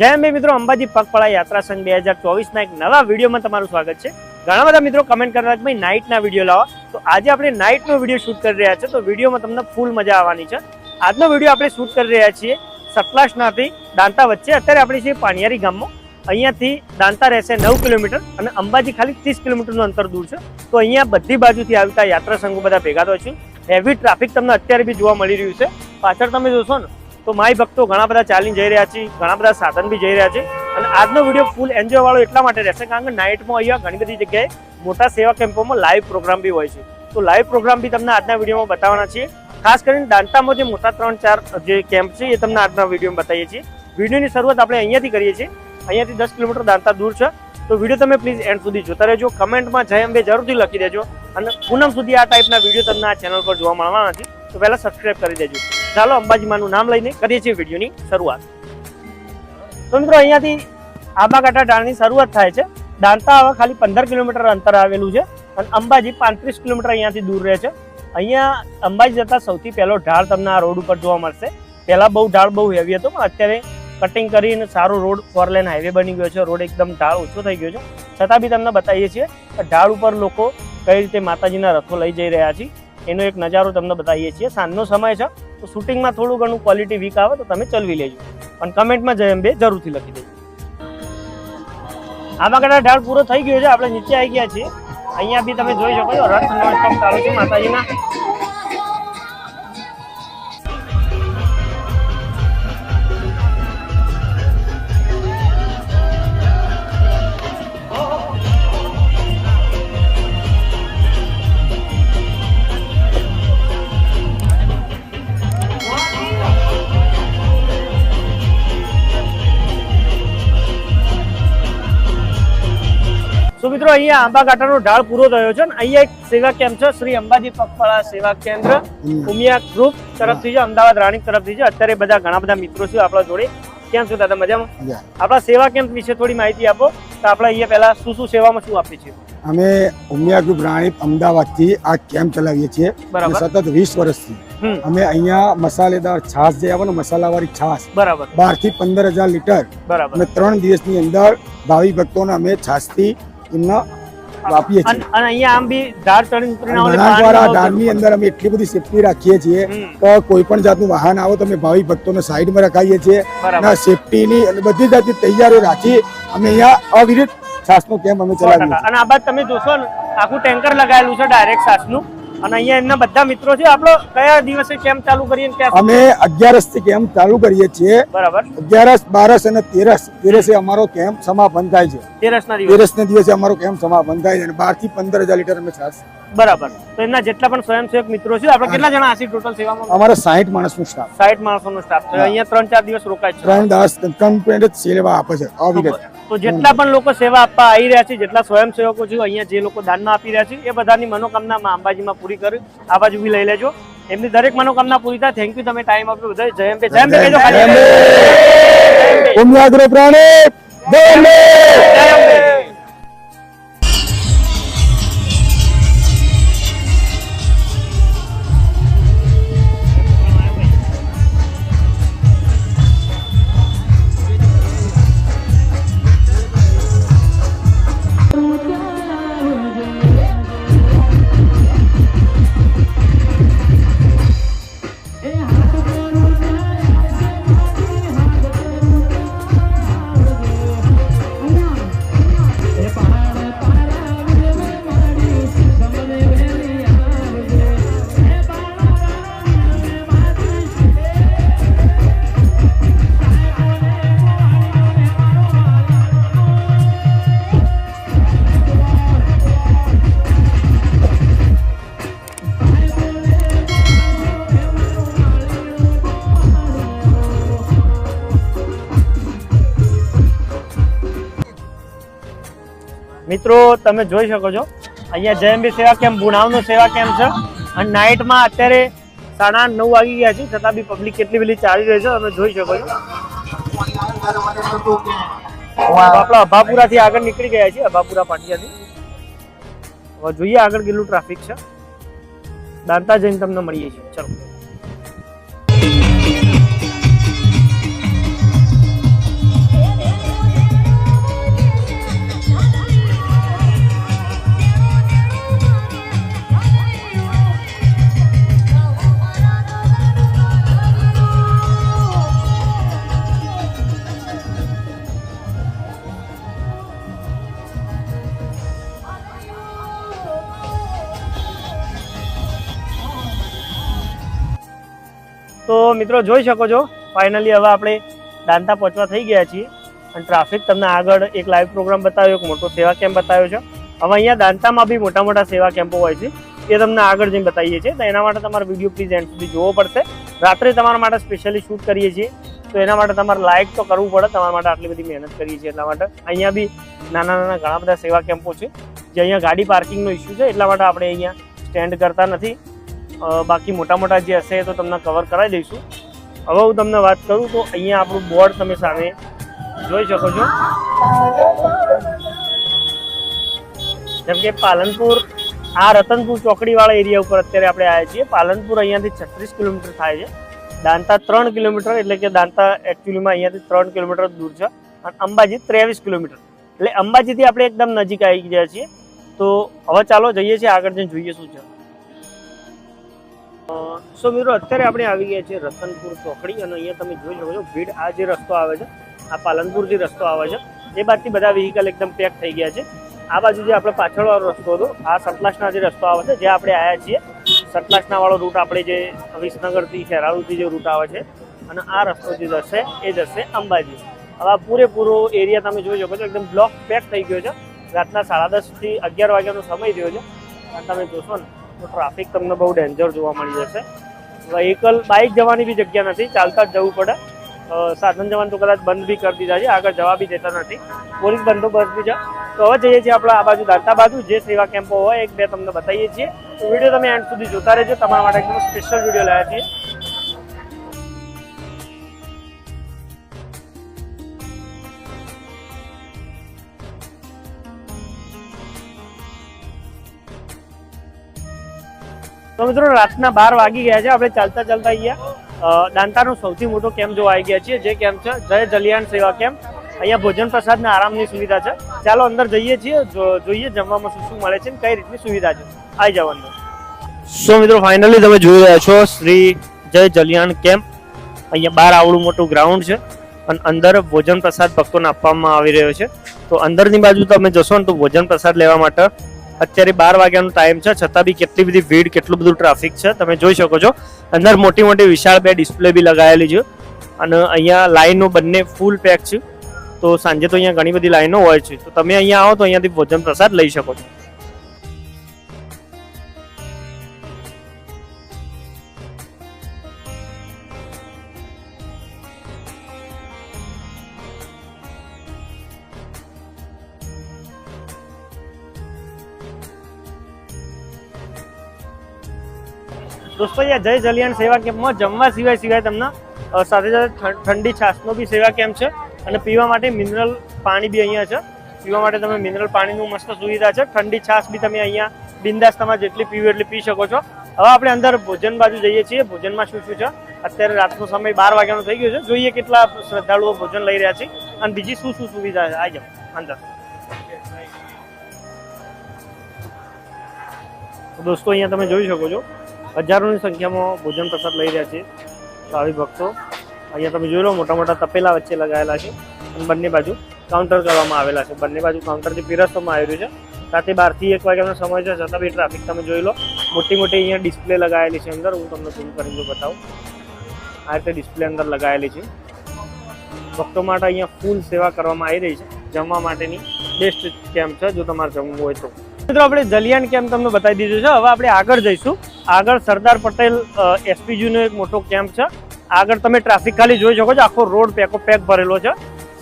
જય અંબે મિત્રો, અંબાજી પગપાળા યાત્રા સંઘ બે હજાર ચોવીસના એક નવા વિડીયોમાં તમારું સ્વાગત છે. ઘણા બધા મિત્રો કમેન્ટ કરતા કે ભાઈ નાઇટના વીડિયો લાવો. તો આજે આપણે નાઇટનો વીડિયો શૂટ કરી રહ્યા છે. તો વિડીયોમાં તમને ફૂલ મજા આવવાની છે. આજનો વીડિયો આપણે શૂટ કરી રહ્યા છીએ સતલાસનાથી દાંતા વચ્ચે. અત્યારે આપણે છીએ પાણિયારી ગામમાં. અહીંયાથી દાંતા રહેશે નવ કિલોમીટર અને અંબાજી ખાલી ત્રીસ કિલોમીટરનું અંતર દૂર છે. તો અહીંયા બધી બાજુથી આવતા યાત્રા સંઘો બધા ભેગા થયો છે. હેવી ટ્રાફિક તમને અત્યારે બી જોવા મળી રહ્યું છે. પાછળ તમે જોશો ને તો માય ભક્તો ઘણા બધા ચાલીને જઈ રહ્યા છે, ઘણા બધા સાધન બી જઈ રહ્યા છે. અને આજનો વીડિયો ફૂલ એન્જોય વાળો એટલા માટે રહેશે કારણ કે નાઇટમાં અહીંયા ઘણી બધી જગ્યાએ મોટા સેવા કેમ્પોમાં લાઈવ પ્રોગ્રામ બી હોય છે. તો લાઈવ પ્રોગ્રામ બી તમને આજના વિડીયોમાં બતાવવાના છીએ. ખાસ કરીને દાંતામાં જે મોટા ત્રણ ચાર જે કેમ્પ છે એ તમને આજના વિડીયોમાં બતાવીએ છીએ. વિડીયોની શરૂઆત આપણે અહીંયાથી કરીએ છીએ. અહીંયાથી દસ કિલોમીટર દાંતા દૂર છે. તો વીડિયો તમે પ્લીઝ એન્ડ સુધી જોતા રહેજો. કમેન્ટમાં જય અંબે જરૂરથી લખી દેજો. અને પૂનમ સુધી આ ટાઈપના વીડિયો તમને આ ચેનલ પર જોવા મળવાના છે. તો પહેલાં સબસ્ક્રાઇબ કરી દેજો. ચાલો અંબાજીમાનું નામ લઈને કરીએ છીએ વિડીયોની શરૂઆત. તો મિત્રો અહીંયાથી આંબાકાંઠા ડાળની શરૂઆત થાય છે. દાંતા હવે ખાલી પંદર કિલોમીટર અંતર આવેલું છે અને અંબાજી પાંત્રીસ કિલોમીટર અહીંયાથી દૂર રહે છે. અહીંયા અંબાજી જતા સૌથી પહેલો ઢાળ તમને આ રોડ ઉપર જોવા મળશે. પહેલાં બહુ ઢાળ બહુ હેવી હતો, પણ અત્યારે કટિંગ કરીને સારો રોડ ફોર લેન હાઈવે બની ગયો છે. રોડ એકદમ ઢાળ ઓછો થઈ ગયો છે. છતાં બી તમને બતાવીએ છીએ કે ઢાળ ઉપર લોકો કઈ રીતે માતાજીના રથો લઈ જઈ રહ્યા છે. એનો એક નજારો તમને બતાવીએ છીએ. સાંજનો સમય છે. તો શૂટિંગમાં થોડું ઘણું ક્વોલિટી વીક આવે તો તમે ચલવી લેજો. પણ કમેન્ટમાં જય અંબે જરૂરથી લખી દેજો. આમાં કદાચ ઢાળ પૂરો થઈ ગયો છે, આપણે નીચે આવી ગયા છીએ. અહીંયા બી તમે જોઈ શકો છો, રથ નોનસ્ટોપ ચાલુ છે, માતાજીના. મિત્રો અહીંયા આંબાકાંઠાનો ઢાળ પૂરો થયો છે અહીંયા એક સેવા કેમ્પ છે. શ્રી અંબાજી પગપાળા સેવા કેન્દ્ર ઉમિયા ગ્રુપ તરફથી છે અમદાવાદ રાણી તરફથી છે. અત્યારે બધા ઘણા બધા મિત્રો છે આપણા જોડે. કેમ છો દાદા મજામાં? આપણા સેવા કેમ્પ વિશે થોડી માહિતી આપો તો આપણે અહીંયા પહેલા શું શું સેવામાં શું આપીએ છીએ? અમે ઉમિયા ગ્રુપ રાણી અમદાવાદથી આ કેમ્પ ચલાવીએ છીએ. સતત વીસ વર્ષથી. અમે અહીંયા મસાલેદાર છાશ જે આવે ને મસાલાવાળી છાશ બરાબર. બારથી પંદર હજાર લીટર બરાબર. અમે ત્રણ દિવસની અંદર ભાવિ ભક્તોને અમે છાશથી એમને આપીએ છીએ. અને અહીંયા આમ બી ઢાળ ચડી ઉતરીને આવો એટલે અંદર અમે બધી સેફટી રાખીએ છીએ કોઈ પણ જાતનું વાહન આવો તમે અમે ભાવિ ભક્તોને સાઈડમાં રખાઈએ છીએ. બરાબર. સેફટીની અને બધી જાતની તૈયારી રાખી અમે અહીંયા અવિરત છાશનો કેમ્પ અમે ચલાવીએ અને આ બાદ તમે જોશો ને આખું ટેન્કર લગાવેલું છે ડાયરેક્ટ સાસનું અને અહીંયા એમના બધા મિત્રો છે. આપણો કયા દિવસે કેમ્પ ચાલુ કરીએ ને ક્યાં અમે અગિયારસથી કેમ્પ ચાલુ કરીએ છીએ. બરાબર. અગિયારસ બારસ અને તેરસ. તેરસે અમારો કેમ્પ સમાપન થાય છે. તેરસના દિવસે. તેરસ ને દિવસે અમારો કેમ્પ સમાપન થાય છે અને બારથી પંદર હજાર લીટર અમે છાશ. બરાબર. તો એમના જેટલા પણ સ્વયંસેવક મિત્રો છે આપણે કેટલા જણા આશી ટોટલ સેવામાં? અમારે સાહીઠ માણસનું સ્ટાફ સાઠ માણસોનો સ્ટાફ છે અહીંયા ત્રણ ચાર દિવસ રોકાય છે. ત્રણ દસ કમ્પ્લેટ સેવા આપે છે. અવિરત. તો જેટલા પણ લોકો સેવા આપવા આવી રહ્યા છે જેટલા સ્વયંસેવકો છે અહીંયા જે લોકો દાનમાં આપી રહ્યા છે એ બધાની મનોકામના અંબાજીમાં પૂરી કરી આ બાજુ બી લઈ લેજો. એમની દરેક મનોકામના પૂરી થાય. થેન્ક યુ તમે ટાઈમ આપ્યો બધા જય અંબે. જય અંબે કહેજો ખાલી. જય અંબે. જય અંબે. મિત્રો, તમે જોઈ શકો છો, અહીંયા જયંબી સેવા કેમ્પ, ગુણાવનો સેવા કેમ્પ છે. અને નાઇટમાં અત્યારે સાડા નવ વાગી ગયા છે, છતાં બી પબ્લિક કેટલી બધી ચાલી રહી છે, તમે જોઈ શકો છો. આપણા અભાપુરાથી આગળ નીકળી ગયા છે અભાપુરા પાટિયાથી. હવે જોઈએ આગળ કેટલું ટ્રાફિક છે. દાંતા જઈને તમને મળીએ છીએ. ચલો. મિત્રો જોઈ શકો છો ફાઇનલી હવે આપણે દાંતા પહોંચવા થઈ ગયા છીએ અને ટ્રાફિક તમને આગળ એક લાઈવ પ્રોગ્રામ બતાવ્યો, એક મોટો સેવા કેમ્પ બતાવ્યો છે. હવે અહીંયા દાંતામાં બી મોટા મોટા સેવા કેમ્પો હોય છે, એ તમને આગળ જઈને બતાવીએ છીએ. તો એના માટે તમારે વીડિયો પ્લીઝ એન્ડ સુધી જોવો પડશે. રાત્રે તમારા માટે સ્પેશિયલી શૂટ કરીએ છીએ, તો એના માટે તમારે લાઇક તો કરવું પડે, તમારા માટે આટલી બધી મહેનત કરીએ છીએ એટલા માટે. અહીંયા બી નાના નાના ઘણા બધા સેવા કેમ્પો છે, જે અહીંયા ગાડી પાર્કિંગનો ઇસ્યુ છે, એટલા માટે આપણે અહીંયા સ્ટેન્ડ કરતા નથી. બાકી મોટા મોટા જે હશે તો તમને કવર કરાવી દઈશું. હવે હું તમને વાત કરું તો અહીંયા આપણું બોર્ડ તમે સામે જોઈ શકો છો. જેમ કે પાલનપુર, આ રતનપુર ચોકડીવાળા એરિયા ઉપર અત્યારે આપણે આવ્યા છીએ. પાલનપુર અહીંયાથી છત્રીસ કિલોમીટર થાય છે. દાંતા ત્રણ કિલોમીટર, એટલે કે દાંતા એકચ્યુઅલીમાં અહીંયાથી ત્રણ કિલોમીટર દૂર છે. અને અંબાજી ત્રેવીસ કિલોમીટર. એટલે અંબાજીથી આપણે એકદમ નજીક આવી ગયા છીએ. તો હવે ચાલો જઈએ છીએ, આગળ જઈને જોઈએ શું છે. સો મિત્રો, અત્યારે આપણે આવી ગયા છીએ રતનપુર ચોકડી અને અહીંયા તમે જોઈ શકો છો, ભીડ આ જે રસ્તો આવે છે, આ પાલનપુરથી રસ્તો આવે છે, એ બાજુથી બધા વ્હીકલ એકદમ પેક થઈ ગયા છે. આ બાજુ જે આપણે પાછળવાળો રસ્તો હતો, આ સતલાસના જે રસ્તો આવે છે જે આપણે આવ્યા છીએ સતલાસના વાળો રૂટ આપણે જે વિસનગરથી શેરાળુથી જે રૂટ આવે છે, અને આ રસ્તો જે જશે, એ જશે અંબાજી. હવે આ પૂરેપૂરો એરિયા તમે જોઈ શકો છો, એકદમ બ્લોક પેક થઈ ગયો છે. રાતના સાડા દસથી અગિયાર વાગ્યાનો સમય થયો છે. તમે જોશો ને તો ટ્રાફિક તમને બહુ ડેન્જર જોવા મળી જશે. વ્હીકલ બાઇક જવાની બી જગ્યા નથી, ચાલતા જ જવું પડે. સાધન જવાનું તો કદાચ બંધ બી કરી દીધા છે, આગળ જવા બી દેતા નથી. પોલીસ બંદોબસ્ત બી છે. તો હવે જઈએ છીએ આપણે આ બાજુ દાંતા બાજુ, જે સેવા કેમ્પો હોય, એક બે તમને બતાવીએ છીએ. તો વીડિયો તમે એન્ડ સુધી જોતા રહેજો. તમારા માટે એકદમ સ્પેશિયલ વીડિયો લાવ્યા છીએ. તો મિત્રો રાતના બાર વાગી ગયા છે. આપણે ચાલતા ચાલતા અહીંયા દાંતાનો સૌથી મોટો કેમ્પ જોવા આવી ગયા છીએ. જે કેમ્પ છે, જય જલિયાણ સેવા કેમ્પ. અહીંયા ભોજન પ્રસાદ ને આરામની સુવિધા છે. ચાલો અંદર જઈએ છીએ જોઈએ જમવામાં શું શું મળે છે કઈ રીતની સુવિધા છે. આવી જાઓ અંદર. સો મિત્રો ફાઇનલી તમે જોઈ રહ્યા છો શ્રી જય જલિયાણ કેમ્પ. અહીંયા બાર આવડું મોટું ગ્રાઉન્ડ છે અને અંદર ભોજન પ્રસાદ ભક્તોને આપવામાં આવી રહ્યો છે. તો અંદરની બાજુ તમે જશો ને તો ભોજન પ્રસાદ લેવા માટે અત્યારે બાર વાગ્યાનો ટાઈમ છે. છતાં બી કેટલી બધી ભીડ, કેટલું બધું ટ્રાફિક છે, તમે જોઈ શકો છો. અંદર મોટી મોટી વિશાળ બે ડિસ્પ્લે બી લગાવેલી છે. અને અહીંયા લાઈનો બંને ફૂલ પેક છે. તો સાંજે તો અહીંયા ઘણી બધી લાઈનો હોય છે. તો તમે અહીંયા આવો તો અહીંયાથી ભોજન પ્રસાદ લઈ શકો છો. દોસ્તો, અહીંયા જય જલિયાણ સેવા કેમ્પમાં જમવા સિવાય સિવાય તમને સાથે સાથે ઠંડી છાશનો બી સેવા કેમ્પ છે અને પીવા માટે મિનરલ પાણી બી અહીંયા છે. પીવા માટે તમે મિનરલ પાણીનું મસ્ત સુવિધા છે. ઠંડી છાશ બી તમે અહીંયા બિંદાસ તમારે જેટલી પીવી એટલી પી શકો છો. હવે આપણે અંદર ભોજન બાજુ જઈએ છીએ. ભોજનમાં શું શું છે? અત્યારે રાતનો સમય બાર વાગ્યાનો થઈ ગયો છે. જોઈએ કેટલા શ્રદ્ધાળુઓ ભોજન લઈ રહ્યા છે અને બીજી શું શું સુવિધા છે? આવી જાઓ, અંદર. દોસ્તો, અહીંયા તમે જોઈ શકો છો. હજારોની સંખ્યામાં ભોજન પ્રસાદ લઈ રહ્યા છે ભાવિક ભક્તો. અહીંયા તમે જોઈ લો મોટા મોટા તપેલા વચ્ચે લગાવેલા છે અને બંને બાજુ કાઉન્ટર કરવામાં આવેલા છે. બંને બાજુ કાઉન્ટરથી પીરસવામાં રહ્યું છે. સાથે બારથી એક વાગ્યાનો સમય છે, છતાં બી ટ્રાફિક તમે જોઈ લો. મોટી મોટી અહીંયા ડિસ્પ્લે લગાવેલી છે અંદર. હું તમને ઝૂમ કરીને જો બતાવું. આ રીતે ડિસ્પ્લે અંદર લગાવેલી છે. ભક્તો માટે અહીંયા ફૂલ સેવા કરવામાં આવી રહી છે. જમવા માટેની બેસ્ટ કેમ્પ છે. જો તમારે જમવું હોય તો. મિત્રો, આપણે જલિયાણ કેમ્પ તમને બતાવી દીધું છે. હવે આપણે આગળ જઈશું. આગળ સરદાર પટેલ એસપીજીનો એક મોટો કેમ્પ છે. આગળ તમે ટ્રાફિક ખાલી જોઈ શકો છો. આખો રોડ પેકો પેક ભરેલો છે.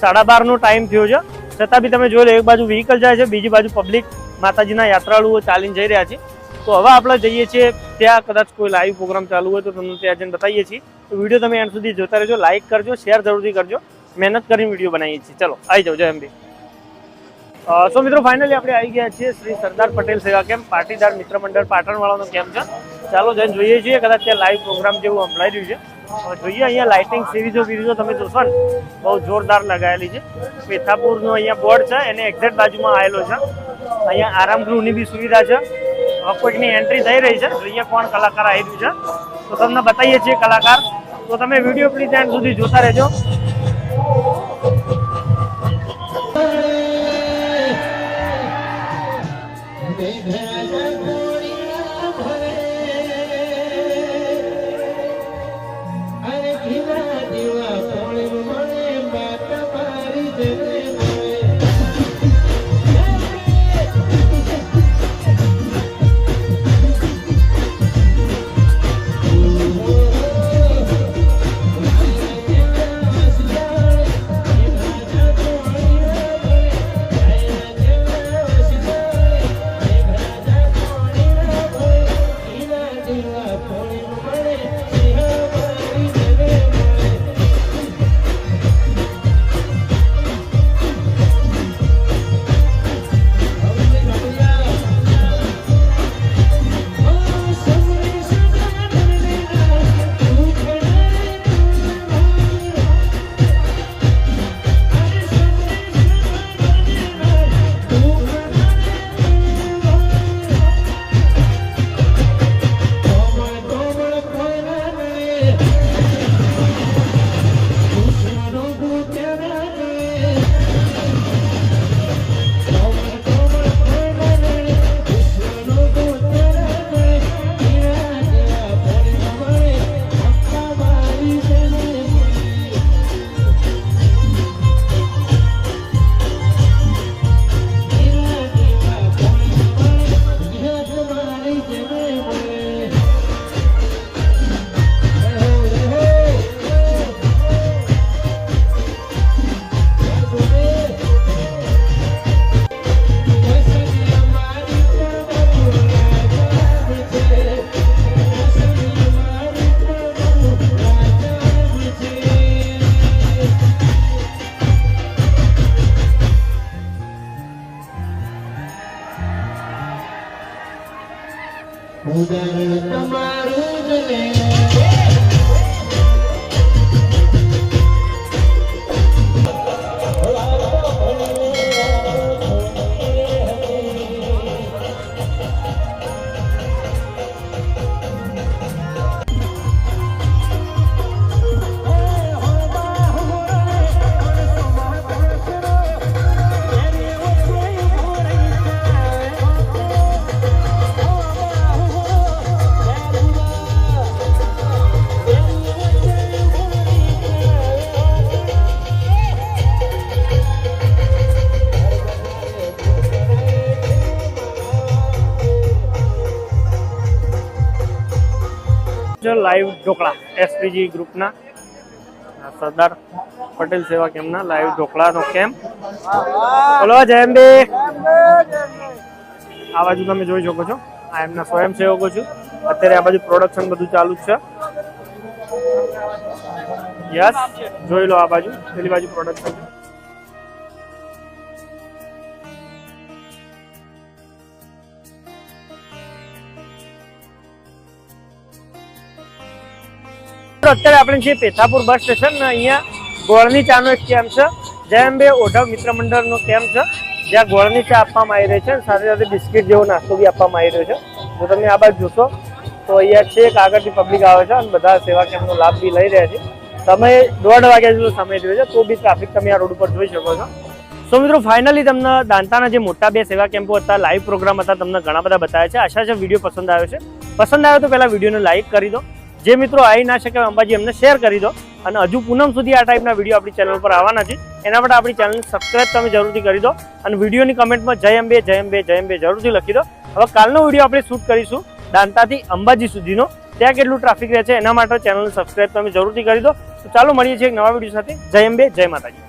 સાડા બારનો ટાઈમ થયો છે. છતાં બી તમે જોઈ લો, એક બાજુ વ્હીકલ જાય છે, બીજી બાજુ પબ્લિક માતાજીના યાત્રાળુઓ ચાલીને જઈ રહ્યા છે. તો હવે આપણે જઈએ છીએ, ત્યાં કદાચ કોઈ લાઈવ પ્રોગ્રામ ચાલુ હોય તો તમને ત્યાં જઈને બતાવીએ છીએ. તો વીડિયો તમે એન્ડ સુધી જોતા રહેજો લાઇક કરજો શેર જરૂરથી કરજો. મહેનત કરીને વીડિયો બનાવીએ છીએ. ચલો, આવી જાઓ. જય અંબે સો મિત્રો ફાઇનલી આપણે આવી ગયા છીએ શ્રી સરદાર પટેલ સેવા કેમ્પ, પાટીદાર મિત્ર મંડળ પાટણવાળાનો કેમ્પ છે. ચાલો, જઈને જોઈએ છીએ, કદાચ ત્યાં લાઈવ પ્રોગ્રામ જેવું સંભળાઈ રહ્યું છે. જોઈએ અહીંયા લાઇટિંગ સિરીઝો વિરીઝો તમે જોશો ને, બહુ જોરદાર લગાવેલી છે. પેથાપુરનો અહીંયા બોર્ડ છે, એને એક્ઝેક્ટ બાજુમાં આવેલો છે. અહીંયા આરામગૃહની બી સુવિધા છે. કોઈકની એન્ટ્રી થઈ રહી છે જોઈએ કોણ કલાકાર આવી રહ્યું છે? તો તમને બતાવીએ છીએ કલાકાર. તો તમે વીડિયો પ્લીઝ એન્ડ સુધી જોતા રહેજો. છે લાઈવ ઢોકળા એસપીજી ગ્રુપના. સરદાર પટેલ સેવા કેમ્પના લાઈવ ઢોકળાનો કેમ્પ. બોલો બે. આ બાજુ તમે જોઈ શકો છો. આ એમના સ્વયંસેવકો છું. અત્યારે આ બાજુ પ્રોડક્શન બધું ચાલુ જ છે. યસ જોઈ લો આ બાજુ. પેલી બાજુ પ્રોડક્શન તો અત્યારે આપણે છીએ પેથાપુર બસ સ્ટેશન અહીંયા ગોળની ચાનો એક કેમ્પ છે. જય અંબે ઓઢવ મિત્ર મંડળનો કેમ્પ છે. જ્યાં ગોળની ચા આપવામાં આવી રહી છે સાથે સાથે બિસ્કિટ જેવો નાસ્તો બી આપવામાં આવી રહ્યો છે. જો તમે આ બાજુ જોશો. તો અહીંયા છેક આગળથી પબ્લિક આવે છે અને બધા સેવા કેમ્પનો લાભ બી લઈ રહ્યા છે. તમે દોઢ વાગ્યા જેટલો સમય જોયો છે, તો બી ટ્રાફિક તમે આ રોડ ઉપર જોઈ શકો છો. સો મિત્રો ફાઇનલી તમને દાંતાના જે મોટા બે સેવા કેમ્પો હતા લાઈવ પ્રોગ્રામ હતા, તમને ઘણા બધા બતાવ્યા છે. આશા છે વીડિયો પસંદ આવ્યો છે. પસંદ આવ્યો તો પહેલાં વિડીયોને લાઈક કરી દો. જે મિત્રો આવી ના શકે અંબાજી એમને શેર કરી દો. અને હજુ પૂનમ સુધી આ ટાઈપના વીડિયો આપણી ચેનલ પર આવવાના છે. એના માટે આપણી ચેનલને સબસ્ક્રાઈબ તમે જરૂરથી કરી દો. અને વિડીયોની કમેન્ટમાં જય અંબે જય અંબે જય અંબે જરૂરથી લખી દો. હવે કાલનો વીડિયો આપણે શૂટ કરીશું દાંતાથી અંબાજી સુધીનો. ત્યાં કેટલું ટ્રાફિક રહે છે એના માટે ચેનલને સબસ્ક્રાઈબ તમે જરૂરથી કરી દો. તો ચાલો મળીએ છીએ એક નવા વીડિયો સાથે. જય અંબે, જય માતાજી.